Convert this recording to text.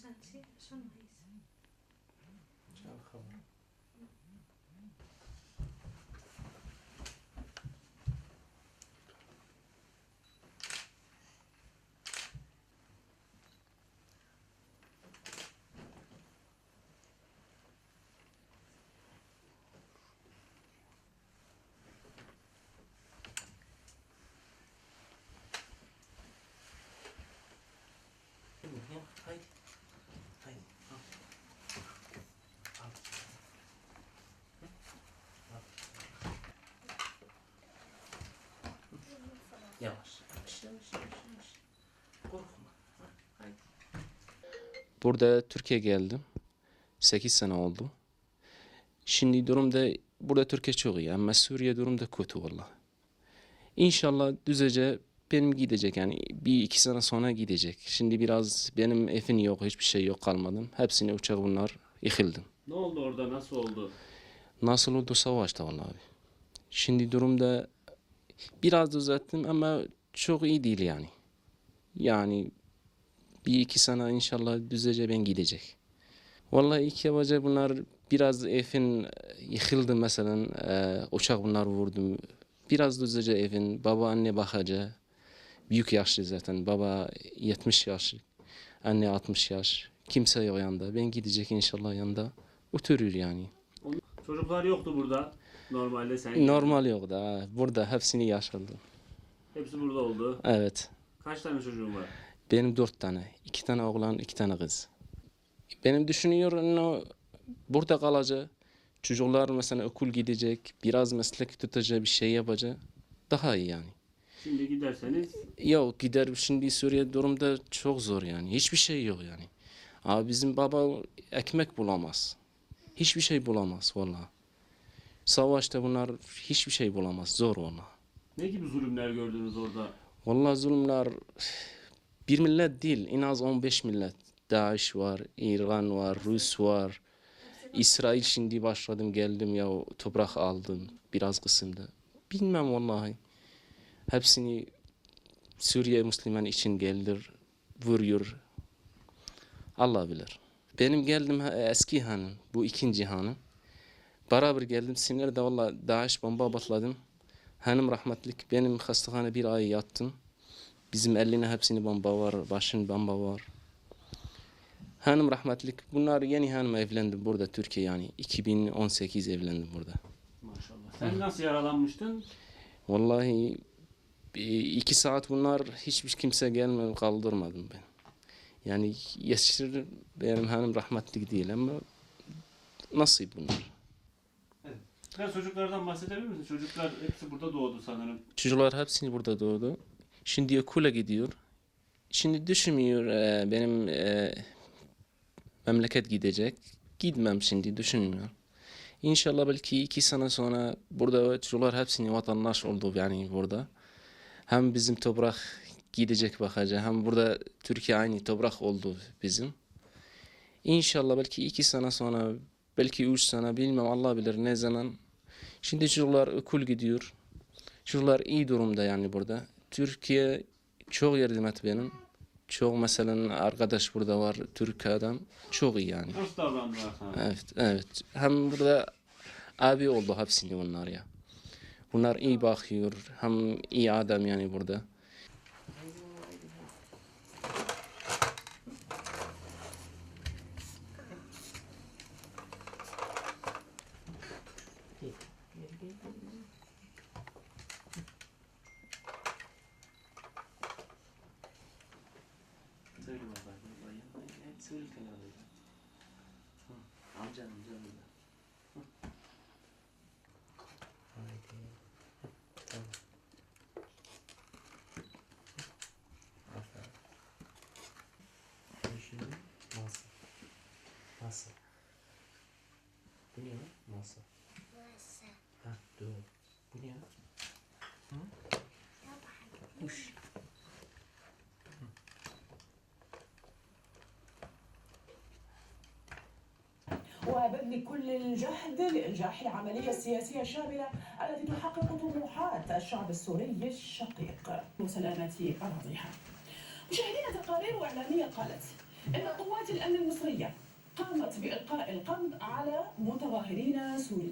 compensatie, sono isso. Yavaş. Yavaş yavaş yavaş yavaş. Korkma. Ha, Haydi. Burada Türkiye geldim. 8 sene oldu. Şimdi durumda burada Türkiye çok iyi ama Suriye durumda kötü valla. İnşallah düzece benim gidecek yani bir iki sene sonra gidecek. Şimdi biraz benim evim yok hiçbir şey yok kalmadım. Hepsini uçak bunlar yıkıldım. Ne oldu orada? Nasıl oldu? Nasıl oldu savaşta vallahi abi. Şimdi durumda biraz düzelttim ama çok iyi değil yani. Yani bir iki sene inşallah düzece ben gidecek. Vallahi ilk yapacağı bunlar biraz evin yıkıldı mesela e, uçak bunlar vurdum. Biraz düzece evin baba anne bakacak. Büyük yaşlı zaten baba 70 yaş anne 60 yaş. Kimse yok yanında. Ben gidecek inşallah yanında. Oturur yani. Çocuklar yoktu burada. Normalde sen. Normal yok da ha. burada hepsini yaşadım. Hepsi burada oldu. Evet. Kaç tane çocuğun var? Benim dört tane. iki tane oğlan, iki tane kız. Benim düşünüyorum o burada kalacak. Çocuklar mesela okul gidecek. Biraz meslek tutacak bir şey yapacak. Daha iyi yani. Şimdi giderseniz Yok gider şimdi Suriye durumda çok zor yani. Hiçbir şey yok yani. Abi bizim baba ekmek bulamaz. Hiçbir şey bulamaz vallahi. Savaşta bunlar hiçbir şey bulamaz. Zor vallahi. ne gibi zulümler gördünüz orada? Vallahi zulümler bir millet değil, en az 15 millet. Daesh var, İran var, Rus var. İsrail şimdi başladım geldim ya toprak aldım biraz kısımda. Bilmem vallahi. Hepsini Suriye Müslüman için gelir, vuruyor. Allah bilir. Benim geldim eski hanım, bu ikinci hanım. Beraber geldim, sinirde valla Daesh bomba patladım. Hanım rahmetlik benim hastahane bir ay yattım. Bizim eline hepsini bomba var, başın bomba var. Hanım rahmetlik bunlar yeni hanım evlendi burada Türkiye yani 2018 evlendi burada. Maşallah. Sen nasıl yaralanmıştın? Vallahi bir- iki saat bunlar hiçbir kimse gelmedi kaldırmadım ben. Yani yaşır benim hanım rahmetlik değil ama nasip bunlar. Biraz çocuklardan bahsedebilir misin? Çocuklar hepsi burada doğdu sanırım. Çocuklar hepsini burada doğdu. Şimdi okula gidiyor. Şimdi düşünmüyor e, benim e, memleket gidecek. Gitmem şimdi düşünmüyor. İnşallah belki iki sene sonra burada çocuklar hepsini vatandaş oldu yani burada. Hem bizim toprak gidecek bakacak hem burada Türkiye aynı toprak oldu bizim. İnşallah belki iki sene sonra belki üç sene bilmem Allah bilir ne zaman. Şimdi çocuklar okul gidiyor. Çocuklar iyi durumda yani burada. Türkiye çok yardım et benim. Çok mesela arkadaş burada var Türk adam. Çok iyi yani. Nasıl davrandılar sana? Evet, evet. Hem burada abi oldu hepsini bunlar ya. Bunlar iyi bakıyor. Hem iyi adam yani burada. Söyle baba. Söyle kenarda. Amcan amcan burada. Haydi. Tamam. Aferin. Şimdi nasıl? Nasıl? Bu ne lan? Nasıl? Ne lan? Hı? Uş. وبذل كل الجهد لإنجاح العملية السياسية الشاملة التي تحقق طموحات الشعب السوري الشقيق وسلامة أراضيها. مشاهدينا تقارير إعلامية قالت أن قوات الأمن المصرية قامت بإلقاء القبض على متظاهرين سوريين